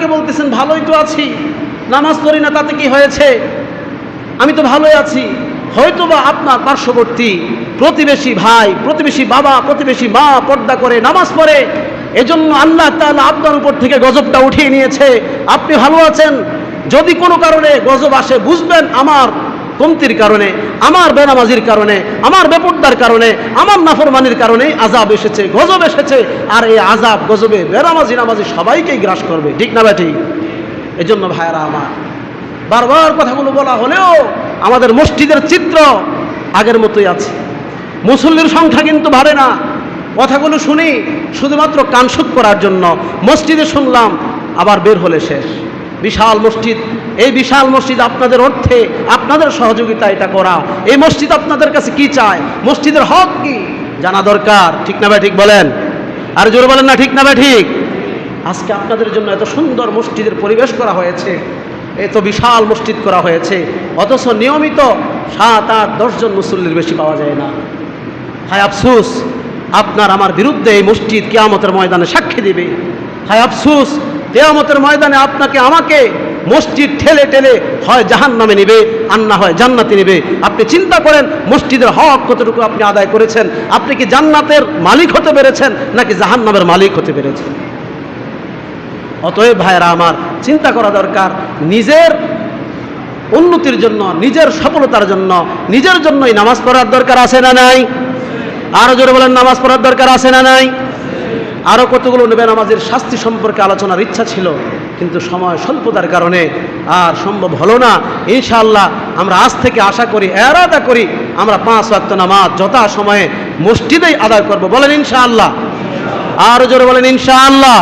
অনেকে বলতেছেন, ভালোই তো আছি, নামাজ পড়ি না, তাতে কি হয়েছে? আমি তো ভালোই আছি হয়তো বা আপনার পার্শ্ববর্তী প্রতিবেশী ভাই, প্রতিবেশী বাবা, প্রতিবেশী মা পর্দা করে নামাজ পড়ে, এজন্য আল্লাহ তাআলা আপনার উপর থেকে গজবটা উঠিয়ে নিয়েছে। আপনি ভালো আছেন? যদি কোনো কারণে গজব আসে, বুঝবেন আমার কমতির কারণে, আমার বেনামাজির কারণে, আমার বেপর্দার কারণে, আমার নাফরমানির কারণে আজাব এসেছে, গজব এসেছে, আর এই আজাব গজবে বেনামাজি নামাজি সবাইকেই গ্রাস করবে, ঠিক না ঠিক এজন্য ভাইয়েরা আমার, বারবার কথাগুলো বলা হলেও আমাদের মসজিদের চিত্র আগের মতোই আছে। মুসল্লির সংখ্যা কিন্তু বাড়ে না। কথাগুলো শুনি শুধুমাত্র কানসুক করার জন্য। মসজিদে শুনলাম, আবার বের হলে শেষ। বিশাল মসজিদ এই বিশাল মসজিদ আপনাদের অর্থে, আপনাদের সহযোগিতা এটা করা। এই মসজিদ আপনাদের কাছে কি চায়? মসজিদের হক কি? জানা দরকার, ঠিক না ভাই ঠিক বলেন? আর জোর বলেন না, ঠিক না ভাই ঠিক? আজকে আপনাদের জন্য এত সুন্দর মসজিদের পরিবেশ করা হয়েছে, এত বিশাল মসজিদ করা হয়েছে, অথচ নিয়মিত সাত আট দশজন মুসল্লির বেশি পাওয়া যায় না। হায় আফসুস, আপনার আমার বিরুদ্ধে এই মসজিদ কেয়ামতের ময়দানে সাক্ষী দিবে। হায় আফসুস, কেয়ামতের ময়দানে আপনাকে, আমাকে মসজিদ ঠেলে ঠেলে হয় জাহান নামে নিবে, আর না হয় জান্নাতে নিবে। আপনি চিন্তা করেন, মসজিদের হক কতটুকু আপনি আদায় করেছেন? আপনি কি জান্নাতের মালিক হতে পেরেছেন, নাকি জাহান নামের মালিক হতে পেরেছেন? অতএব ভাইয়েরা আমার, চিন্তা করা দরকার, নিজের উন্নতির জন্য, নিজের সফলতার জন্য, নিজের জন্যই নামাজ পড়ার দরকার আছে না নাই? আরও জোরে বলেন, নামাজ পড়ার দরকার আছে না নাই? আরও কতগুলো নবী নামাজের শাস্তি সম্পর্কে আলোচনার ইচ্ছা ছিল, কিন্তু সময় স্বল্পতার কারণে আর সম্ভব হলো না। ইনশাআল্লাহ আমরা আজ থেকে আশা করি, এরাদা করি, আমরা পাঁচ ওয়াক্ত নামাজ যথা সময়ে মসজিদেই আদায় করব। বলেন ইনশাআল্লাহ। আরও জোরে বলেন ইনশাআল্লাহ।